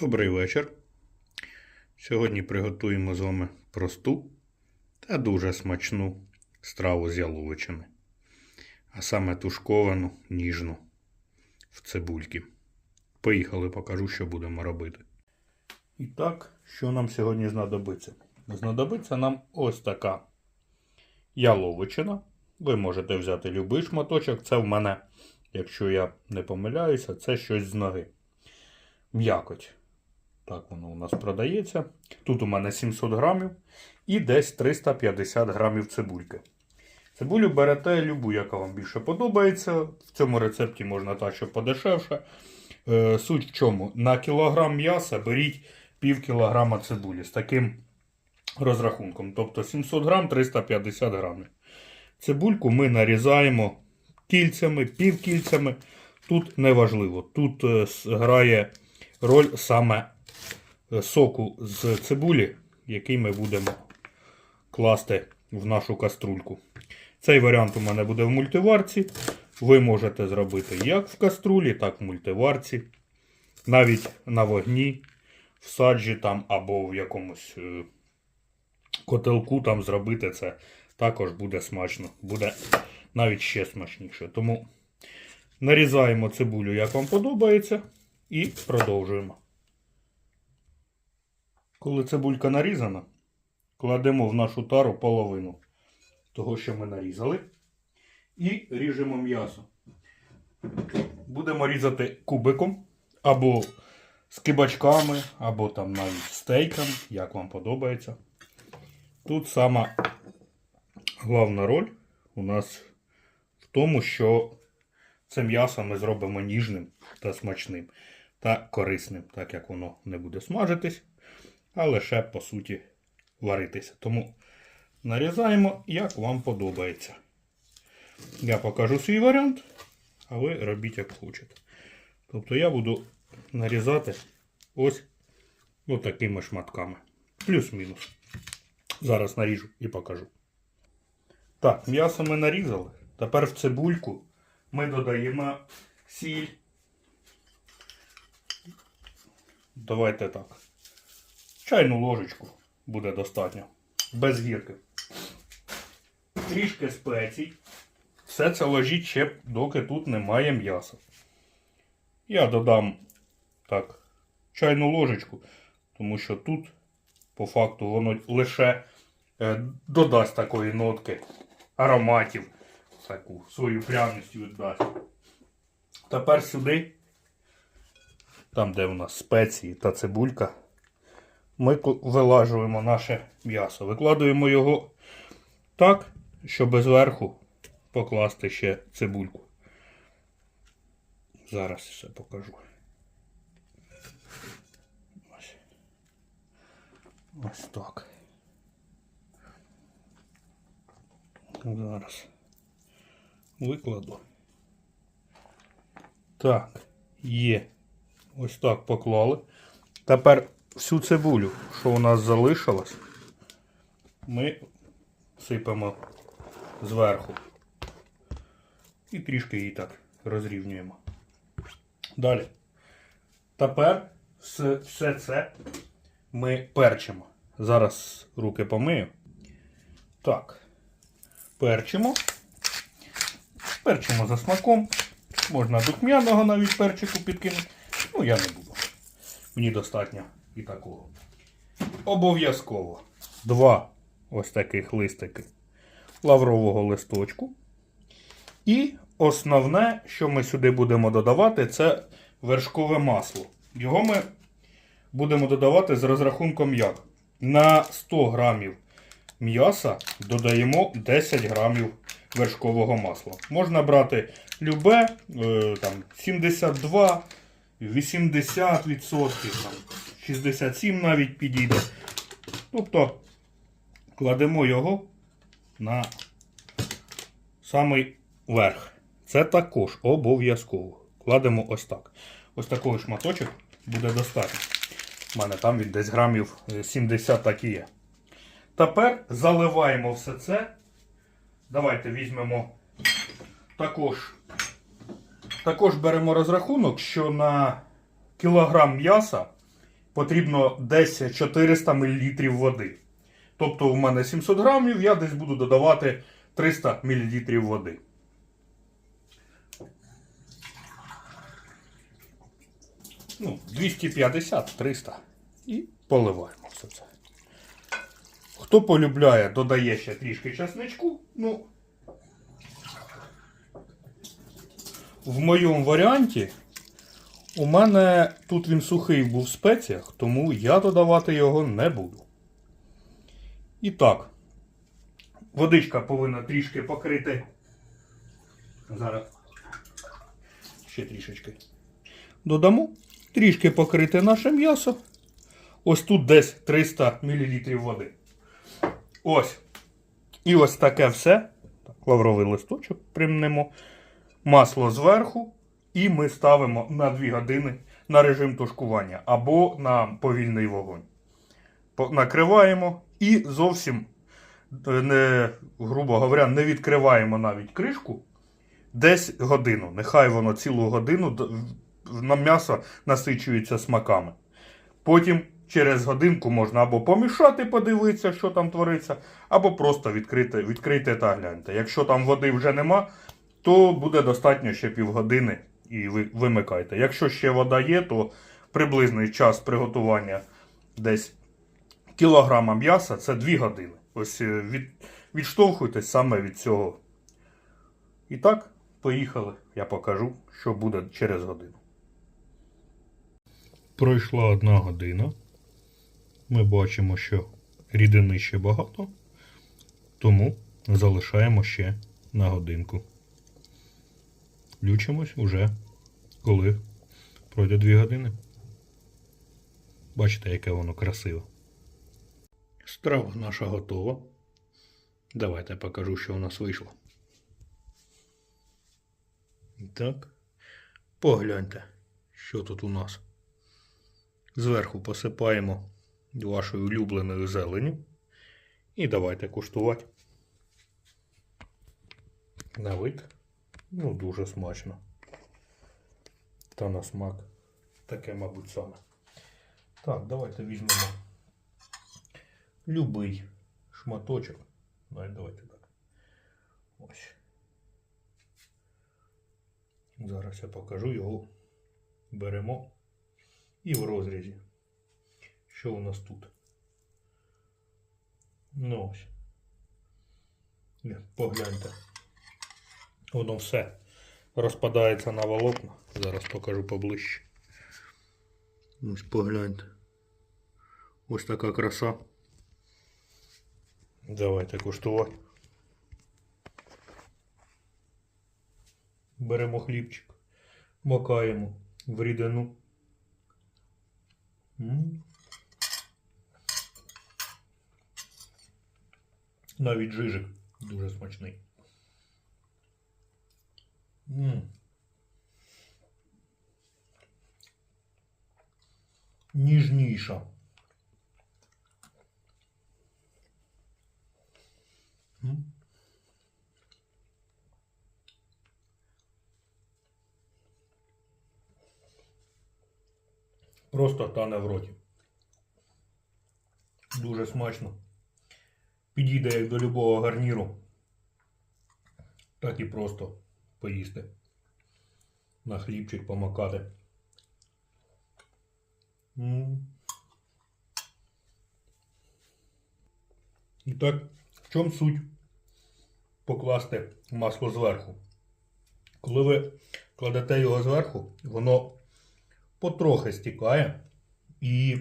Добрий вечір. Сьогодні приготуємо з вами просту та дуже смачну страву з яловичини. А саме тушковану, ніжну в цибульки. Поїхали, покажу, що будемо робити. І так, що нам сьогодні знадобиться? Знадобиться нам ось така яловичина. Ви можете взяти будь-який шматочок. Це в мене, якщо я не помиляюся, це щось з ноги. М'якоть. Так воно у нас продається. Тут у мене 700 грамів і десь 350 грамів цибульки. Цибулю берете любу, яка вам більше подобається. В цьому рецепті можна та, що подешевше. Е, суть в чому? На кілограм м'яса беріть пів кілограма цибулі з таким розрахунком. Тобто 700 грам 350 грамів. Цибульку ми нарізаємо кільцями, півкільцями. Тут неважливо. Тут е, грає роль саме соку з цибулі, який ми будемо класти в нашу каструльку. Цей варіант у мене буде в мультиварці. Ви можете зробити як в каструлі, так в мультиварці. Навіть на вогні, в саджі там або в якомусь е, котелку там зробити це також буде смачно. Буде навіть ще смачніше. Тому нарізаємо цибулю, як вам подобається, і продовжуємо. Коли цибулька нарізана, кладемо в нашу тару половину того, що ми нарізали, і ріжемо м'ясо. Будемо різати кубиком або з кибачками, або там навіть стейком, як вам подобається. Тут сама головна роль у нас в тому, що це м'ясо ми зробимо ніжним та смачним та корисним, так як воно не буде смажитись, а лише по суті варитися. Тому нарізаємо, як вам подобається. Я покажу свій варіант, а ви робіть як хочете. Тобто я буду нарізати ось такими шматками. Плюс-мінус. Зараз наріжу і покажу. Так, м'ясо ми нарізали. Тепер в цибульку ми додаємо сіль. Давайте так. Чайну ложечку буде достатньо. Без гірки. Трішки спецій. Все це ложіть ще, доки тут немає м'яса. Я додам так, чайну ложечку, тому що тут, по факту, воно лише е, додасть такої нотки ароматів, таку свою пряність віддасть. Тепер сюди, там де у нас спеції та цибулька, ми вилажуємо наше м'ясо. Викладуємо його так, щоб зверху покласти ще цибульку. Зараз все покажу. Ось. Ось так. Зараз викладу. Так, є. Ось так поклали. Тепер всю цибулю, що у нас залишилось, ми сипемо зверху. І трішки її так розрівнюємо. Далі. Тепер все, все це ми перчимо. Зараз руки помию. Так. Перчимо. Перчимо за смаком. Можна духмяного навіть перчику підкинути. Ну, я не буду. Мені достатньо і такого. Обов'язково два ось таких листики лаврового листочку. І основне, що ми сюди будемо додавати, це вершкове масло. Його ми будемо додавати з розрахунком як. На 100 грамів м'яса додаємо 10 грамів вершкового масла. Можна брати любе, е, там 72, 80%, там, 67 навіть підійде. Тобто кладемо його на самий верх. Це також обов'язково. Кладемо ось так. Ось такий шматочок буде достатньо. У мене там він десь грамів е, 70 так і є. Тепер заливаємо все це. Давайте візьмемо також. Також беремо розрахунок, що на кілограм м'яса потрібно десь 400 мл води. Тобто у мене 700 грамів, я десь буду додавати 300 мл води. Ну, 250-300. І поливаємо все це. Хто полюбляє, додає ще трішки часничку. Ну, в моєму варіанті у мене тут він сухий був в спеціях, тому я додавати його не буду. І так, водичка повинна трішки покрити. Зараз ще трішечки. Додамо трішки покрити наше м'ясо. Ось тут десь 300 мл води. Ось. І ось таке все. Лавровий листочок примнемо. Масло зверху. І ми ставимо на 2 години на режим тушкування або на повільний вогонь. Накриваємо і зовсім, е, не, грубо говоря, не відкриваємо навіть кришку десь годину. Нехай воно цілу годину на м'ясо насичується смаками. Потім через годинку можна або помішати, подивитися, що там твориться, або просто відкрити, відкрити та гляньте. Якщо там води вже нема, то буде достатньо ще півгодини і ви вимикайте. Якщо ще вода є, то приблизний час приготування десь кілограма м'яса це 2 години. Ось е, від, відштовхуйтесь саме від цього. І так, поїхали. Я покажу, що буде через годину. Пройшла одна година. Ми бачимо, що рідини ще багато, тому залишаємо ще на годинку. Включимось уже, коли пройде 2 години. Бачите, яке воно красиве. Страва наша готова. Давайте покажу, що у нас вийшло. Так. Погляньте, що тут у нас. Зверху посипаємо вашою улюбленою зеленю. І давайте куштувати. На вид. Ну, дуже смачно. Та на смак. Таке, мабуть, саме. Так, давайте візьмемо любий шматочок. Давай, давайте так. Ось. Зараз я покажу його. Беремо. І в розрізі. Що у нас тут? Ну ось. Погляньте. Воно все розпадається на волокна. Зараз покажу поближче. Ось погляньте. Ось така краса. Давайте куштувати. Беремо хлібчик, макаємо в рідину. М. Навіть жижик дуже смачний. М. Ніжніша. Просто тане в роті. Дуже смачно. Підійде як до любого гарніру. Так і просто поїсти. На хлібчик помакати. І так, в чому суть покласти масло зверху? Коли ви кладете його зверху, воно потрохи стікає і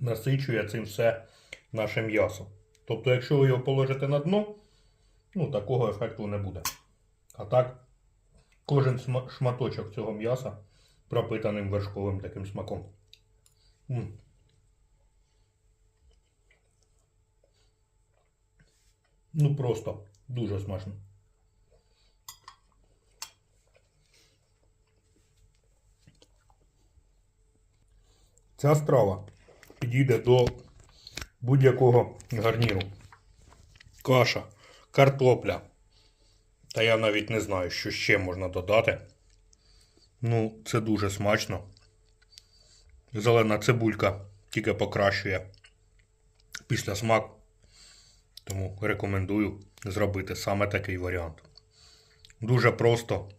насичує цим все наше м'ясо. Тобто, якщо ви його положите на дно, ну, такого ефекту не буде. А так, кожен шматочок цього м'яса пропитаним вершковим таким смаком. М. Ну просто дуже смачно. Ця страва підійде до будь-якого гарніру. Каша, картопля. Та я навіть не знаю, що ще можна додати. Ну, це дуже смачно. Зелена цибулька тільки покращує після смак. Тому рекомендую зробити саме такий варіант. Дуже просто.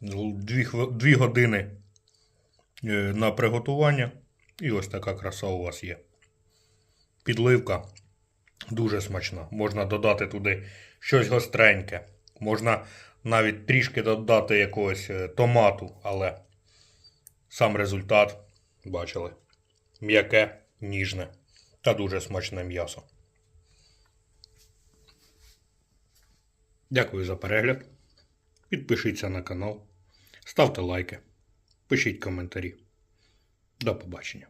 Дві, дві години е, на приготування. І ось така краса у вас є. Підливка дуже смачна. Можна додати туди щось гостреньке. Можна навіть трішки додати якогось е, томату, але сам результат бачили. М'яке, ніжне та дуже смачне м'ясо. Дякую за перегляд. Підпишіться на канал, ставте лайки, пишіть коментарі. До побачення.